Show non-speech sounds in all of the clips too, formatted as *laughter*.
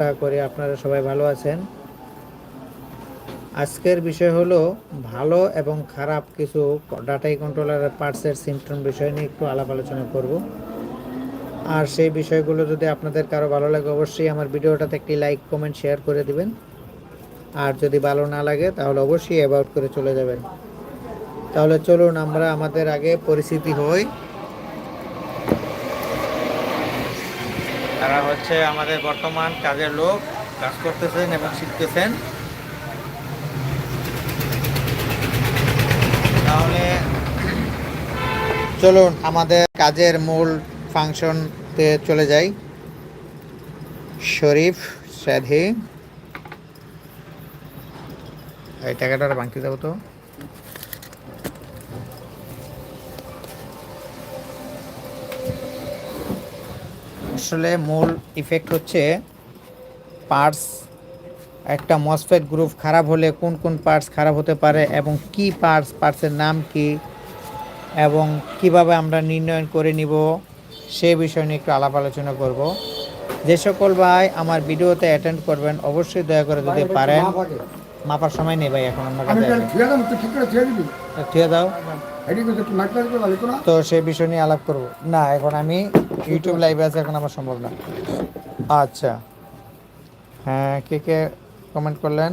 আশা করি আপনারা সবাই ভালো আছেন। আজকের বিষয় হলো ভালো এবং খারাপ কিছু ডাটাই কন্ট্রোলারের পার্টসের সিমটম বিষয় নিয়ে একটু আলাপ আলোচনা করব। আর সেই বিষয়গুলো যদি আপনাদের কারও ভালো লাগে, অবশ্যই আমার ভিডিওটাতে একটি লাইক কমেন্ট শেয়ার করে দিবেন। আর যদি ভালো না লাগে, তাহলে অবশ্যই অ্যাবাউট করে চলে যাবেন। তাহলে চলুন আমরা আমাদের আগে পরিস্থিতি হই। তারা হচ্ছে আমাদের বর্তমান কাজের লোক, কাজ করতেছেন এবং শিখতেছেন। তাহলে চলুন আমাদের কাজের মূল ফাংশনতে চলে যাই। শরীফ সাধি। এই টাকাটা বাংতি দেবো তো। আসলে মূল ইফেক্ট হচ্ছে পার্টস একটা মসফেট গ্রুপ খারাপ হলে কোন কোন পার্টস খারাপ হতে পারে এবং কি পার্টস পার্টসের নাম কি এবং কীভাবে আমরা নির্ণয় করে নিব সে বিষয় নিয়ে একটু আলাপ আলোচনা করব। যে সকল ভাই আমার ভিডিওতে অ্যাটেন্ড করবেন অবশ্যই দয়া করে যদি পারেন। মাপার সময় নেই ভাই এখন আমার আমি কাছে ঠিক দাও। তো সেই বিষয় নিয়ে আলাপ করব। না এখন আমি ইউটিউব লাইভে আছে এখন আমার সম্ভব না। আচ্ছা। হ্যাঁ কে কে কমেন্ট করলেন?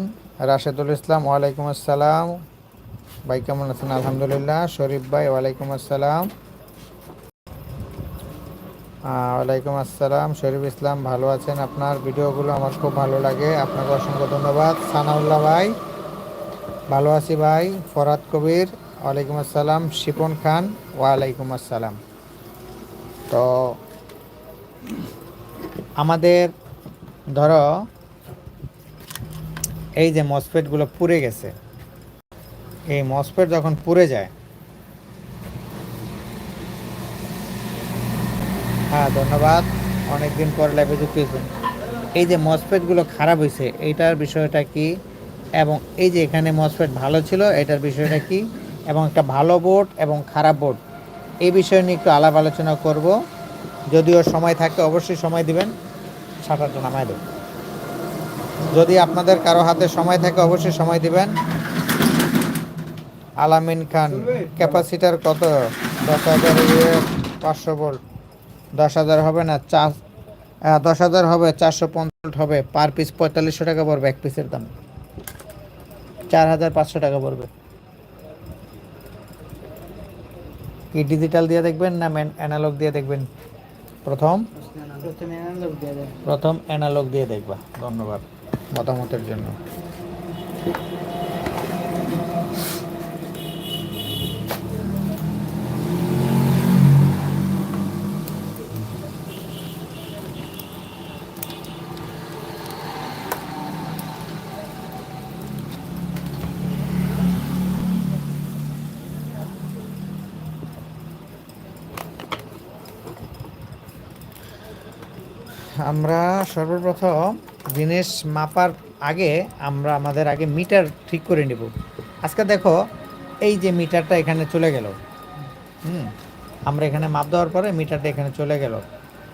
রাশেদুল ইসলাম ওয়ালাইকুম আসসালাম। ভাই কেমন আছেন? আলহামদুলিল্লাহ। শরীফ ভাই ওয়ালাইকুম আসসালাম। ওয়ালাইকুম আসসালাম, শরীফ ইসলাম, ভালো আছেন আপনার? ভিডিওগুলো আমার খুব ভালো লাগে। আপনাকে অসংখ্য ধন্যবাদ। সানাউল্লাহ ভাই, ভালো আছি ভাই। ফরাদ কবির, ওয়ালাইকুম আসসালাম। শিপন খান, ওয়ালাইকুম আসসালাম। তো আমাদের, ধরো, এই যে মসফেটগুলো পুড়ে গেছে। এই মসফেট যখন পুড়ে যায় হ্যাঁ ধন্যবাদ। অনেকদিন পর লাইভে যুক্ত হয়েছেন। এই যে মসফেটগুলো খারাপ হয়েছে এইটার বিষয়টা কি? এবং এই যে এখানে মসফেট ভালো ছিল, এটার বিষয়টা কি? এবং একটা ভালো বোর্ড এবং খারাপ বোর্ড, এই বিষয় নিয়ে একটু আলাপ আলোচনা করব। যদিও সময় থাকে অবশ্যই সময় দিবেন সাঁতারটা নামায় দেব। যদি আপনাদের কারও হাতে সময় থাকে, অবশ্যই সময় দিবেন। আলামিন খান, ক্যাপাসিটার কত? দশ হাজার পাঁচশো ভোল্ট। দশ হাজার হবে না, চার দশ হাজার হবে, চারশো পঞ্চাশ হবে। পার পিস পঁয়তাল্লিশশো টাকা পড়বে এক পিসের দাম। চার হাজার পাঁচশো টাকা পড়বে। কি ডিজিটাল দিয়ে দেখবেন না অ্যানালগ দিয়ে দেখবেন? প্রথম? প্রথম অ্যানালগ দিয়ে দেখবা। ধন্যবাদ মতামতের জন্য। আমরা সর্বপ্রথম জিনিস মাপার আগে আমরা আমাদের আগে মিটার ঠিক করে নেব। আজকে দেখো, এই যে মিটারটা এখানে চলে গেল। হুম, আমরা এখানে মাপ দেওয়ার পরে মিটারটা এখানে চলে গেল।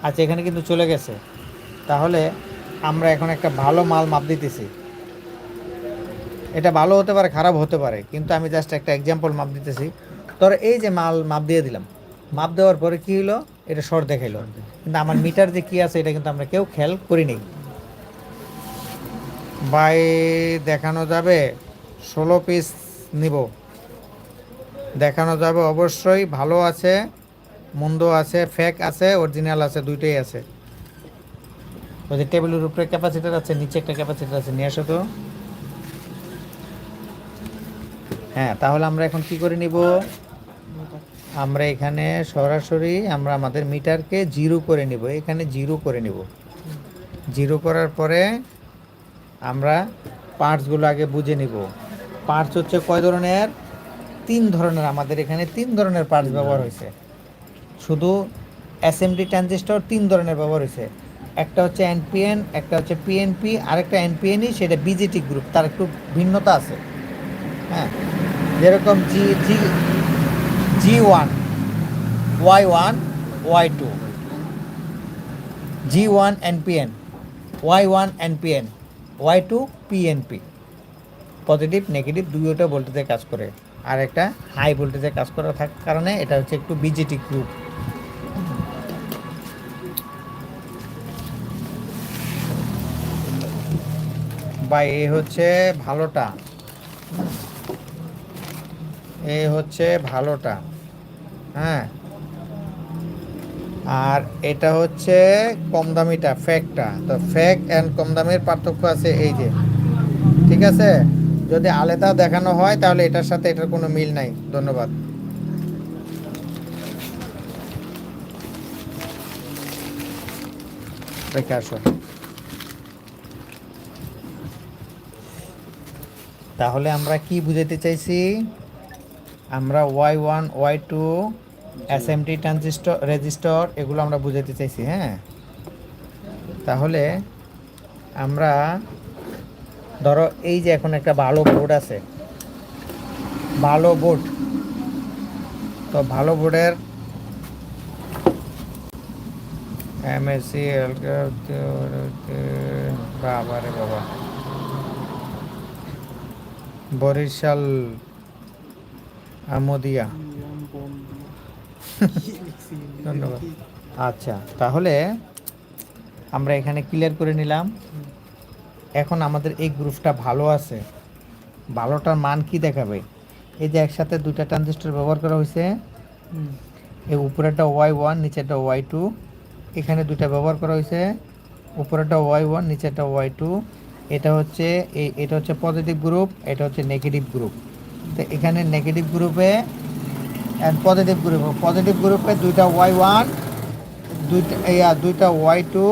আচ্ছা এখানে কিন্তু চলে গেছে। তাহলে আমরা এখন একটা ভালো মাল মাপ দিতেছি। এটা ভালো হতে পারে, খারাপ হতে পারে, কিন্তু আমি জাস্ট একটা এক্সাম্পল মাপ দিতেছি। ধরো এই যে মাল মাপ দিয়ে দিলাম। মাপ দেওয়ার পরে কী হলো এটা শর্ট দেখাইলো। কিন্তু আমার মিটার যে কি আছে, এটা কিন্তু আমরা কেউ খেয়াল করিনি বাই দেখানো যাবে? ষোলো পিস নিব। দেখানো যাবে অবশ্যই, ভালো আছে, মন্দ আছে ফেক আছে অরিজিনাল আছে, দুইটাই আছে। ওই যে টেবিলের উপরে ক্যাপাসিটার আছে, নিচে একটা ক্যাপাসিটার আছে, নিয়ে আসো তো। হ্যাঁ তাহলে আমরা এখন কি করে নিব? আমরা এখানে সরাসরি আমরা আমাদের মিটারকে জিরো করে নিব এখানে জিরো করে নিব। জিরো করার পরে আমরা পার্টসগুলো আগে বুঝে নিব। পার্টস হচ্ছে কয় ধরনের? তিন ধরনের আমাদের এখানে তিন ধরনের পার্টস ব্যবহার হয়েছে। শুধু অ্যাসেম্বলি ট্রানজিস্টর তিন ধরনের ব্যবহার হয়েছে। একটা হচ্ছে এনপিএন একটা হচ্ছে পিএনপি আরেকটা এনপিএনই সেটা বিজেটি গ্রুপ তার একটু ভিন্নতা আছে। হ্যাঁ যেরকম G G G one Y one Y two G one NPN Y one NPN Y two PNP positive negative দুইটা ভোল্টেজে কাজ করে। আর একটা হাই ভোল্টেজে কাজ করার থাকার কারণে এটা হচ্ছে একটু বিজেটি গ্রুপ বা এ হচ্ছে ভালোটা। এ হচ্ছে ভালোটা। হ্যাঁ। আর এটা হচ্ছে কম দামিটা, ফ্যাকটা। তো ফ্যাক অ্যান্ড কম দামের পার্থক্য আছে এই যে। ঠিক আছে? যদি আলাদা দেখানো হয়, তাহলে এটার সাথে এটার কোনো মিল নাই। ধন্যবাদ। তাহলে আমরা কি বুঝাতে চাইছি? আমরা Y one Y two SMT transistor resistor এগুলো আমরা বুঝাতে চাইছি হ্যাঁ? তাহলে আমরা, ধরো এই যে এখন একটা ভালো বোর্ড আছে, ভালো বোর্ড, তো ভালো বোর্ডের এমএসসি বাবা রে বাবা। বরিশাল, আমদিয়া। *laughs* ধন্যবাদ। আচ্ছা তাহলে আমরা এখানে ক্লিয়ার করে নিলাম। এখন আমাদের এই গ্রুপটা ভালো আছে। ভালোটার মান কি দেখাবে? এই যে একসাথে দুইটা ট্রানজিস্টর ব্যবহার করা হয়েছে। এই উপরেরটা ওয়াই ওয়ান নিচেরটা ওয়াই টু এখানে দুইটা ব্যবহার করা হয়েছে। উপরেরটা ওয়াই ওয়ান নিচেরটা ওয়াই টু এটা হচ্ছে এটা হচ্ছে পজিটিভ গ্রুপ এটা হচ্ছে নেগেটিভ গ্রুপ তো এখানে নেগেটিভ গ্রুপে অ্যান্ড পজিটিভ গ্রুপ পজিটিভ গ্রুপে দুইটা ওয়াই ওয়ান দুইটা, ইয়া, দুইটা ওয়াই টু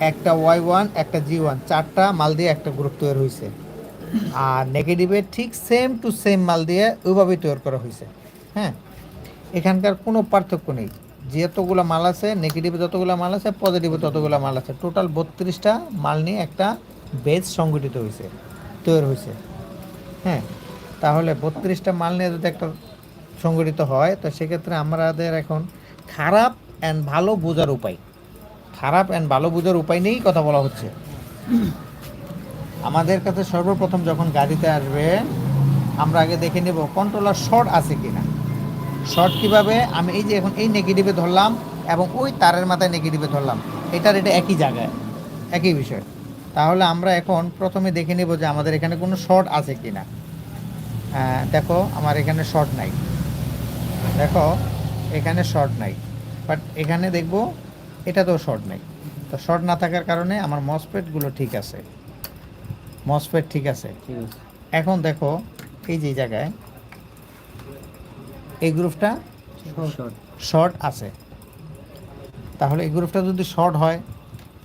একটা ওয়াই ওয়ান একটা জি ওয়ান চারটা মাল দিয়ে একটা গ্রুপ তৈরি হয়েছে আর নেগেটিভে ঠিক সেম টু সেম মাল দিয়ে ওইভাবেই তৈরি করা হয়েছে হ্যাঁ? এখানকার কোনো পার্থক্য নেই। যতগুলো মাল আছে নেগেটিভে যতগুলো মাল আছে পজিটিভে ততগুলো মাল আছে। টোটাল বত্রিশটা মাল নিয়ে একটা বেজ সংগঠিত হয়েছে তৈরি হয়েছে হ্যাঁ? তাহলে বত্রিশটা মাল নিয়ে যদি একটা সংগঠিত হয় তো সেক্ষেত্রে আমাদের এখন খারাপ অ্যান্ড ভালো বোঝার উপায়। খারাপ অ্যান্ড ভালো বোঝার উপায় নিয়েই কথা বলা হচ্ছে। আমাদের কাছে সর্বপ্রথম যখন গাড়িতে আসবে আমরা আগে দেখে নেব কন্ট্রোলার শর্ট আছে কি না শর্ট কীভাবে? আমি এই যে এখন এই নেগেটিভে ধরলাম এবং ওই তারের মাথায় নেগেটিভে ধরলাম। এটার এটা একই জায়গায় একই বিষয়। তাহলে আমরা এখন প্রথমে দেখে নেব যে আমাদের এখানে কোনো শর্ট আছে কিনা। হ্যাঁ, দেখো আমার এখানে শর্ট নাই। দেখো এখানে শর্ট নাই। বাট এখানে দেখব এটাতেও শর্ট নাই। তো শর্ট না থাকার কারণে আমার মসপেটগুলো ঠিক আছে। মসপেট ঠিক আছে। এখন দেখো এই যে জায়গায় এই গ্রুপটা শর্ট শর্ট আছে। তাহলে এই গ্রুপটা যদি শর্ট হয়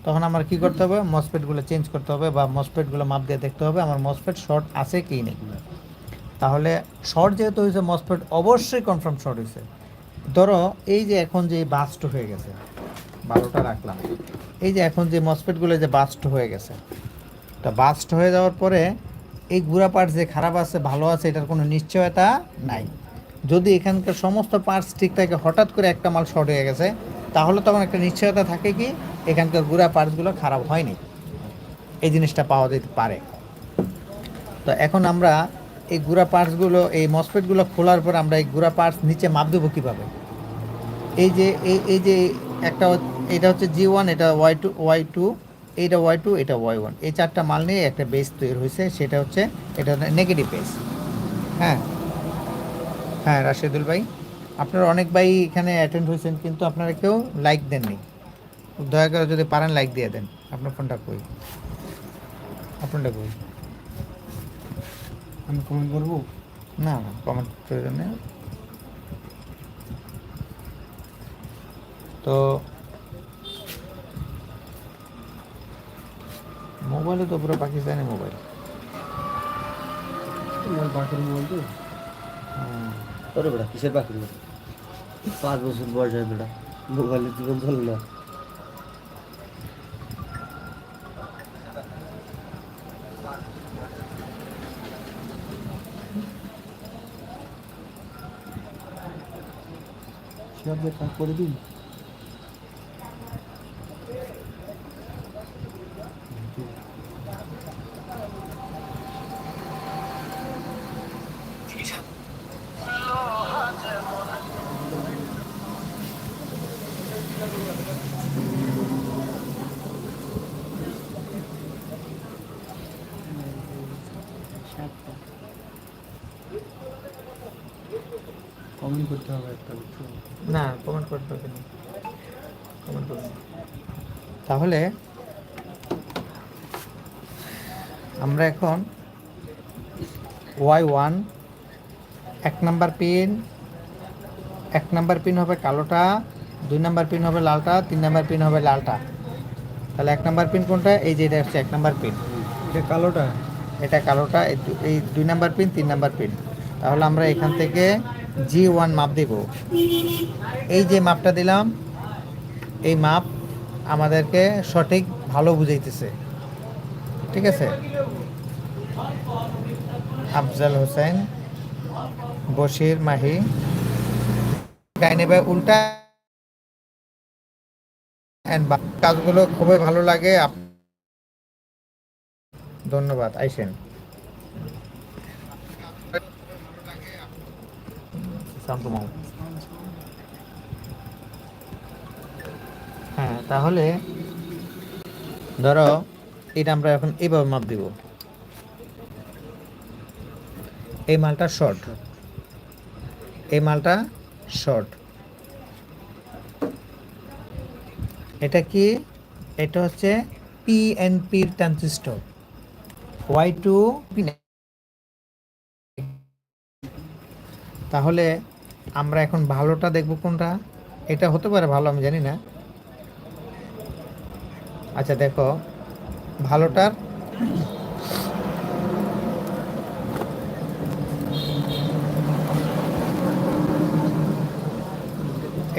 তখন আমার কি করতে হবে? মসপেটগুলো চেঞ্জ করতে হবে বা মসপেটগুলো মাপ দিয়ে দেখতে হবে আমার মসপেট শর্ট আছে কি নেই। তাহলে শর্ট যেহেতু হয়েছে মসফেট অবশ্যই কনফার্ম শর্ট হয়েছে। ধরো, এই যে এখন যে বাস্ট হয়ে গেছে, বারোটা রাখলাম। এই যে এখন যে মসফেটগুলো যে বাস্ট হয়ে গেছে, তা বাস্ট হয়ে যাওয়ার পরে এই গুড়া পার্টস যে খারাপ আছে, ভালো আছে, এটার কোনো নিশ্চয়তা নাই। যদি এখানকার সমস্ত পার্টস ঠিক থাকে, হঠাৎ করে একটা মাল শর্ট হয়ে গেছে, তাহলে তখন একটা নিশ্চয়তা থাকে কি, এখানকার গুড়া পার্টসগুলো খারাপ হয়নি। এই জিনিসটা পাওয়া যেতে পারে। তো এখন আমরা এই গুড়া পার্টসগুলো এই মসপেটগুলো খোলার পর আমরা এই গুড়া পার্টস নিচে মাপ দেবো কীভাবে? এই যে, এই এই যে একটা এটা হচ্ছে জি ওয়ান এটা ওয়াই টু ওয়াই টু এইটা ওয়াই টু এটা ওয়াই ওয়ান এই চারটা মাল নিয়ে একটা বেস তৈরি হয়েছে, সেটা হচ্ছে, এটা নেগেটিভ বেস হ্যাঁ? হ্যাঁ রাশেদুল ভাই, আপনারা অনেক ভাই এখানে অ্যাটেন্ড হয়েছেন, কিন্তু আপনারা কেউ লাইক দেননি। দয়া করে যদি পারেন লাইক দিয়ে দেন। আপনার ফোনটা কই? আপনারটা কই? আমি কমেন্ট করব? না না কমেন্ট প্রয়োজন নেই তো মোবাইলে তো পুরো পাকিস্তানি মোবাইল তোমার বাকির মোবাইল তো? তোরে বেটা কিসের বাকি রে? পাঁচ বছর বয়স হয় বেটা মোবাইলের জীবন চলে না। সে আপনি কাজ করে দিন সাতটা কমেন্ট করতে হবে একটা বুঝছ না কমেন্ট করতে হবে না কমেন্ট করবে না। তাহলে আমরা এখন ওয়াই ওয়ান এক নাম্বার পিন এক নাম্বার পিন হবে কালোটা দুই নাম্বার পিন হবে লালটা তিন নাম্বার পিন হবে লালটা। তাহলে এক নাম্বার পিন কোনটা? এই যে এটা হচ্ছে এক নাম্বার পিন। এটা কালোটা? এটা কালোটা এই এই দুই নাম্বার পিন তিন নাম্বার পিন। তাহলে আমরা এখান থেকে জি ওয়ান মাপ দেব। এই যে মাপটা দিলাম এই মাপ আমাদেরকে সঠিক ভালো বুঝাইতেছে। ঠিক আছে? আফজাল হোসেন, বশির মাহি ডাইনে বাই উল্টা। কাজগুলো খুবই ভালো লাগে। ধন্যবাদ, আইসেন। শান্ত মাও। হ্যাঁ তাহলে ধরো এটা আমরা এখন এইভাবে মাপ দিব। এই মালটা শর্ট এই মালটা শর্ট এটা কি? এটা হচ্ছে পিএনপির ট্রানজিস্টর ওয়াই টু তাহলে আমরা এখন ভালোটা দেখব কোনটা? এটা হতে পারে ভালো, আমি জানি না। আচ্ছা দেখো। ভালোটার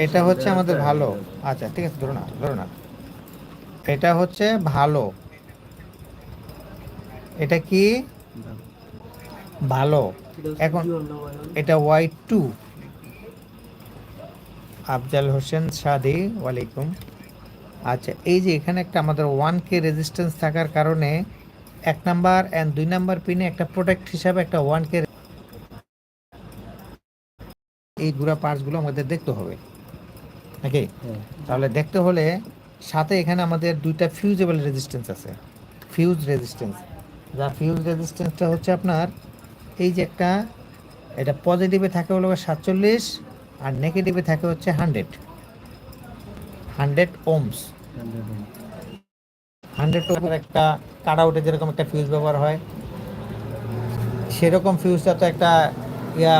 এটা হচ্ছে আমাদের ভালো। আচ্ছা ঠিক আছে, ধরো না ধরো না। এটা হচ্ছে ভালো। এটা কি? ভালো। এখন এটা ওয়াই টু। আফজাল হোসেন সাদি, ওয়ালাইকুম। আচ্ছা এই যে এখানে একটা আমাদের ওয়ান কে রেজিস্ট্যান্স থাকার কারণে এক নাম্বার অ্যান্ড দুই নাম্বার পিনে একটা প্রোটেক্ট হিসাবে একটা ওয়ান কে এই গুড়া পার্টসগুলো আমাদের দেখতে হবে। নাকি? তাহলে দেখতে হলে সাথে এখানে আমাদের দুইটা ফিউজেবল রেজিস্ট্যান্স আছে। ফিউজ রেজিস্ট্যান্স যা ফিউজ রেজিস্ট্যান্সটা হচ্ছে আপনার এই যে একটা এটা পজিটিভে থাকে হলো সাতচল্লিশ আর নেগেটিভে থাকে হচ্ছে হান্ড্রেড হান্ড্রেড ওমস হান্ড্রেড ওমের একটা কাট আউটে যেরকম একটা ফিউজ ব্যবহার হয় সেরকম ফিউজটা তো একটা ইয়া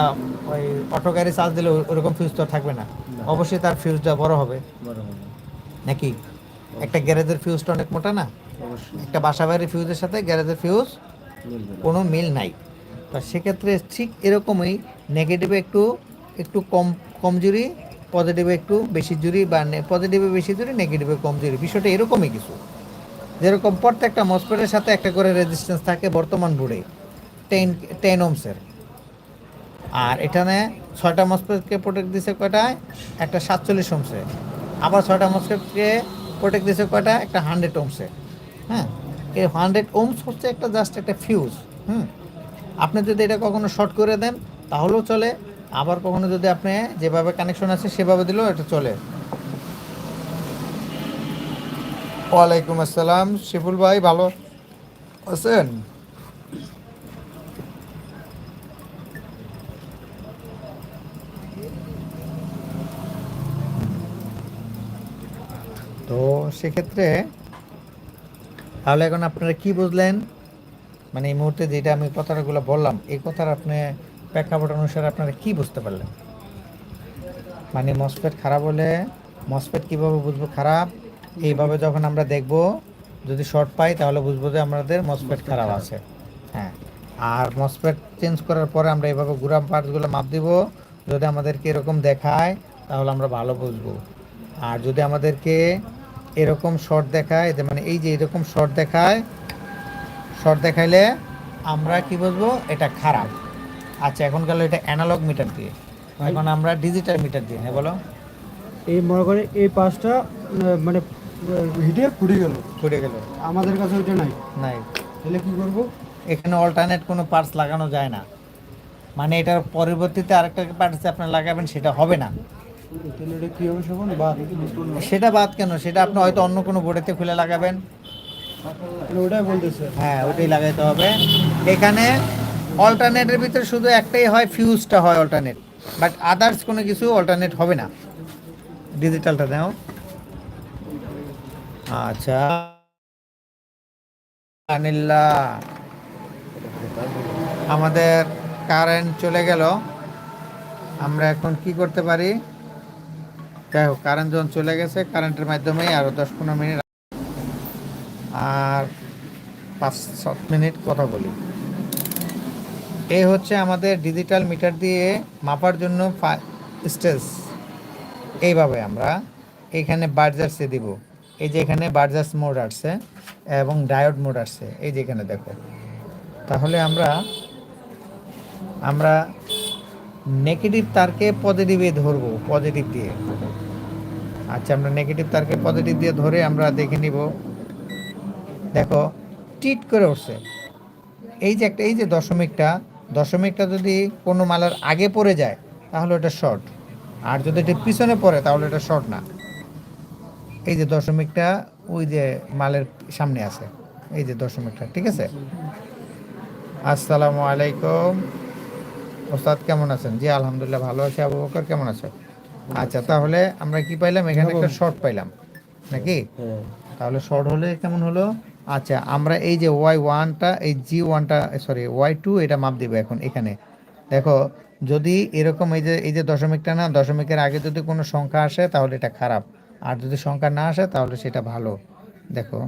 ওই অটো গাড়ি চার্জ দিলে ওরকম ফিউজ তো থাকবে না। অবশ্যই তার ফিউজটা বড় হবে। নাকি? একটা গ্যারেজের ফিউজটা অনেক মোটা না? একটা বাসা বাড়ির ফিউজের সাথে গ্যারেজের ফিউজ কোনো মিল নাই। তো সেক্ষেত্রে ঠিক এরকমই নেগেটিভে একটু একটু কম কমজোরি পজিটিভে একটু বেশি জুরি বা পজিটিভে বেশি জুরি নেগেটিভে কম জুরি বিষয়টা এরকমই কিছু। যেরকম প্রত্যেকটা মসপেটের সাথে একটা করে রেজিস্ট্যান্স থাকে বর্তমান বোর্ডে টেন টেন ওমসের আর এখানে ছয়টা মসপেটকে প্রোটেক্ট দিছে কয়টায়? একটা সাতচল্লিশ ওমসে আবার ছয়টা মসপেটকে প্রোটেক্ট দিছে কয়টা একটা হান্ড্রেড ওমসে হ্যাঁ? এই হান্ড্রেড ওমস হচ্ছে একটা জাস্ট একটা ফিউজ হুম? আপনি যদি এটা কখনো শর্ট করে দেন, তাহলেও চলে। আবার কখনো যদি আপনি যেভাবে কানেকশন আছে সেভাবে দিলেও এটা চলে। ওয়ালাইকুম আসসালাম। শিফুল ভাই, ভালো আছেন? তো সেক্ষেত্রে তাহলে এখন আপনারা কি বুঝলেন? মানে এই মুহূর্তে যেটা আমি কথাগুলো বললাম, এই কথার আপনি প্রেক্ষাপট অনুসারে আপনারা কি বুঝতে পারলেন? মানে মসপেট খারাপ হলে মসপেট কীভাবে বুঝব খারাপ? এইভাবে যখন আমরা দেখব যদি শর্ট পাই তাহলে বুঝব যে আমাদের মসপেট খারাপ আছে। হ্যাঁ। আর মসপেট চেঞ্জ করার পরে আমরা এইভাবে গুরাম পার্টসগুলো মাপ দিব। যদি আমাদেরকে এরকম দেখায় তাহলে আমরা ভালো বুঝব। আর যদি আমাদেরকে এরকম শর্ট দেখায় যে মানে এই যে এরকম শর্ট দেখায় শর্ট দেখাইলে আমরা কি বুঝব? এটা খারাপ। আচ্ছা এখন গেল এটা অ্যানালগ মিটার দিয়ে। এখন আমরা ডিজিটাল মিটার দিয়ে। হ্যাঁ বলো। এই মনে করে এই পাঁচটা মানে হিটে ফুটে গেল। ঘুরে গেল। আমাদের কাছে ওইটা নাই। নাই। তাহলে কি করব? এখানে অল্টারনেট কোনো পার্টস লাগানো যায় না। মানে এটার পরবর্তীতে আরেকটা পার্টস আপনি লাগাবেন সেটা হবে না। সেটা বাদ কেন? সেটা আপনি হয়তো অন্য কোনো বোর্ডেতে খুলে লাগাবেন। ওটাই বলতেছে। হ্যাঁ ওটাই লাগাইতে হবে। এখানে অল্টারনেটের ভিতরে শুধু একটাই হয় ফিউজটা হয় অল্টারনেট বাট আদার্স কোনো কিছু অল্টারনেট হবে না। ডিজিটালটা দাও। আচ্ছা। আনিল্লা আমাদের কারেন্ট চলে গেল। আমরা এখন কি করতে পারি? যাই হোক কারেন্ট যখন চলে গেছে কারেন্টের মাধ্যমে আরও দশ পনেরো মিনিট। আর পাঁচ সাত মিনিট কথা বলি। এই হচ্ছে আমাদের ডিজিটাল মিটার দিয়ে মাপার জন্য স্টেজ এইভাবে আমরা এখানে বার্জার্সে দিব। এই যে এখানে বার্জার্স মোড আসছে এবং ডায়োড মোড আসছে। এই যে এখানে দেখো। তাহলে আমরা আমরা নেগেটিভ তারকে পজিটিভে ধরবো পজিটিভ দিয়ে। আচ্ছা আমরা নেগেটিভ তারকে পজিটিভ দিয়ে ধরে আমরা দেখে নিব। দেখো, টিট করে উঠছে। এই যে একটা, এই যে দশমিকটা দশমিকটা যদি কোনো মালের আগে পড়ে যায় তাহলে ওটা শর্ট আর যদি এটা পিছনে পড়ে তাহলে এটা শর্ট না। এই যে দশমিকটা ওই যে মালের সামনে আছে। এই যে দশমিকটা ঠিক আছে? আসসালামু আলাইকুম। ওস্তাদ কেমন আছেন? জি আলহামদুলিল্লাহ ভালো আছি। আবু বকর কেমন আছো? আচ্ছা তাহলে আমরা কি পাইলাম? এখানে একটা শর্ট পাইলাম। নাকি? হ্যাঁ। তাহলে শর্ট হলে কেমন হলো? আচ্ছা আমরা এই যে ওয়াই ওয়ানটা এই জি ওয়ানটা সরি ওয়াই টু এটা মাপ দিব এখন এখানে। দেখো, যদি এরকম এই যে এই যে দশমিকটা না, দশমিকের আগে যদি কোনো সংখ্যা আসে, তাহলে এটা খারাপ। আর যদি সংখ্যা না আসে, তাহলে সেটা ভালো। দেখো।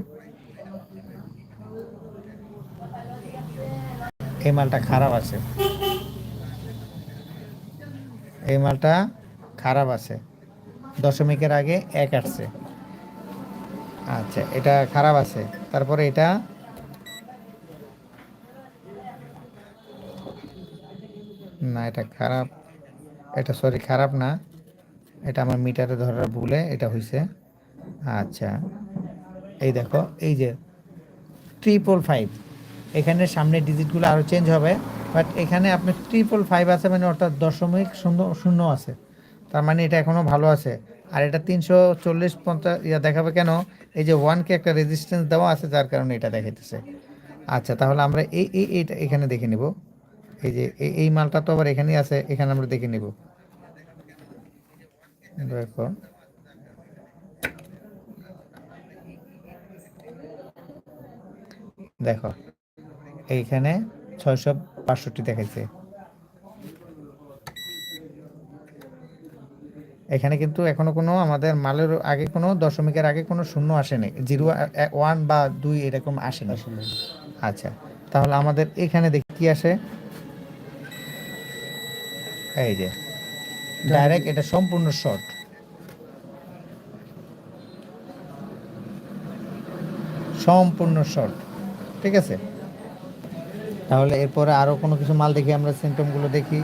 এই মালটা খারাপ আছে। এই মালটা খারাপ আছে। দশমিকের আগে এক আসছে। আচ্ছা এটা খারাপ আছে। তারপরে এটা? না, এটা খারাপ। এটা সরি, খারাপ না। এটা আমার মিটারে ধরার ভুলে এটা হয়েছে আচ্ছা এই দেখো, এই যে ট্রিপল ফাইভ এখানে সামনে ডিজিটগুলো আরও চেঞ্জ হবে বাট এখানে আপনার ট্রিপল ফাইভ আছে মানে অর্থাৎ দশমিক শূন্য শূন্য আছে। তার মানে এটা এখনও ভালো আছে। আর এটা তিনশো চল্লিশ পঞ্চাশ, ইয়া দেখাবে কেন? এই যে ওয়ানকে একটা রেজিস্ট্যান্স দেওয়া আছে, যার কারণে এটা দেখাইতেছে। আচ্ছা তাহলে আমরা এই এই, এইটা এখানে দেখে নিব। এই যে এই- মালটা তো আবার এখানেই আছে, এখানে আমরা দেখে নিব। দেখো। দেখো, এইখানে ছয়শো বাষট্টি দেখাইছে। এখানে কিন্তু এখনও কোনো আমাদের মালের আগে কোনো দশমিকের আগে কোনো শূন্য আসেনি। জিরো ওয়ান বা দুই এরকম আসেনি। আচ্ছা তাহলে আমাদের এখানে দেখি কি আসে? এই যে ডাইরেক্ট এটা সম্পূর্ণ শর্ট সম্পূর্ণ শর্ট ঠিক আছে? তাহলে এরপরে আরও কোনো কিছু মাল দেখি আমরা সিমটমগুলো দেখি।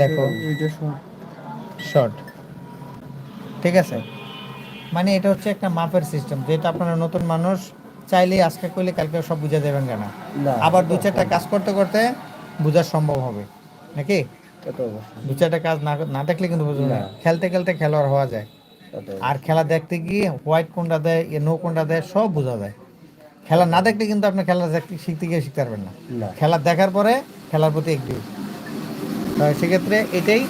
দেখো। শর্ট ঠিক আছে? মানে এটা হচ্ছে একটা মাপের সিস্টেম যেটা আপনারা নতুন মানুষ চাইলেই আজকে করলে কালকে সব বুঝে দেবেন কেন? আবার দু চারটা কাজ করতে করতে বোঝা সম্ভব হবে। নাকি? দু চারটা কাজ না না দেখলে কিন্তু বুঝবে না। খেলতে খেলতে খেলোয়াড় হওয়া যায়। আর খেলা দেখতে গিয়ে হোয়াইট কোনটা দেয় নো কোনটা দেয় সব বোঝা যায়। খেলা না দেখলে কিন্তু আপনি খেলা দেখতে শিখতে গিয়ে শিখতে পারবেন না। খেলা দেখার পরে খেলার প্রতি একটু। সেক্ষেত্রে এটাই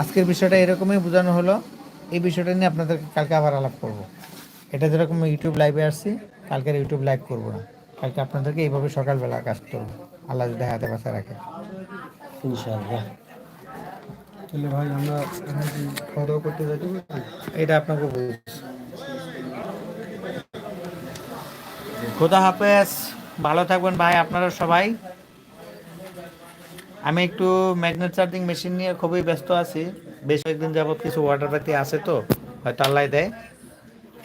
আজকের বিষয়টা এরকমই বোঝানো হলো। এই বিষয়টা নিয়ে আপনাদেরকে কালকে আবার আলাপ করব। এটা যেরকম ইউটিউব লাইভে আসছি কালকের ইউটিউব লাইভ করব না। কালকে আপনাদেরকে এইভাবে সকালবেলা কাজ করব। আল্লাহ যদি হাতে বাসা রাখে। ইনশাআল্লাহ। তাহলে ভাই আমরা খাওয়া দাওয়া করতে যাইতে এটা আপনাকে খোদা হাফেজ। ভালো থাকবেন ভাই আপনারা সবাই। আমি একটু ম্যাগনেট চার্জিং মেশিন নিয়ে খুবই ব্যস্ত আছি। বেশ কয়েকদিন যাবত কিছু ওয়াটার পাতি আছে তো, হয়তো আল্লাহ দেয়।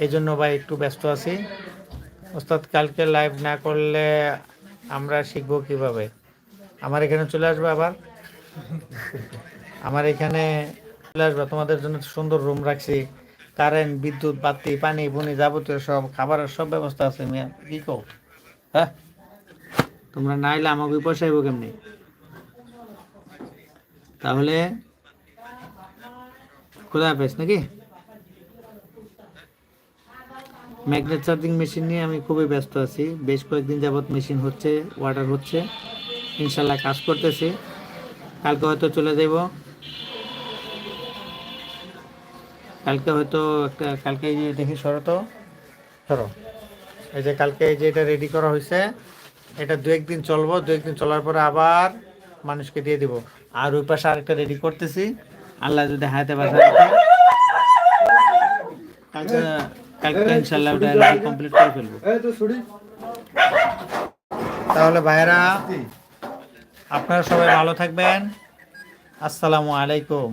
এই জন্য ভাই একটু ব্যস্ত আছি। ওস্তাদ, কালকে লাইভ না করলে আমরা শিখব কীভাবে? আমার এখানে চলে আসবে আবার? আমার এখানে চলে আসবে। তোমাদের জন্য সুন্দর রুম রাখছি। কারেন্ট বিদ্যুৎ, বাতি, পানি, বুনি যাবতীয় সব, খাবারের সব ব্যবস্থা আছে। মিয়া, কি কো হ্যাঁ? তোমরা না এলে আমাকে পয়সা কেমনি? তাহলে খোদা হাফেজ নাকি? ম্যাগনেট চার্জিং মেশিন নিয়ে আমি খুবই ব্যস্ত আছি। বেশ কয়েকদিন যাবৎ মেশিন হচ্ছে ওয়াটার হচ্ছে। ইনশাল্লাহ কাজ করতেছি। কালকে হয়তো চলে যাব। কালকে হয়তো একটা, কালকে এই যে দেখি সরো তো। সরো। এই যে কালকে এই যে এটা রেডি করা হয়েছে, এটা দু একদিন চলবো। দু একদিন চলার পরে আবার মানুষকে দিয়ে দিব। আর ওই পাশে আরেকটা রেডি করতেছি। আল্লাহ যদি হাতে বাসা কালকে কালকে ইনশাল্লাহ ওটা কমপ্লিট করে ফেলব। তাহলে ভাইরা আপনারা সবাই ভালো থাকবেন। আসসালামু আলাইকুম।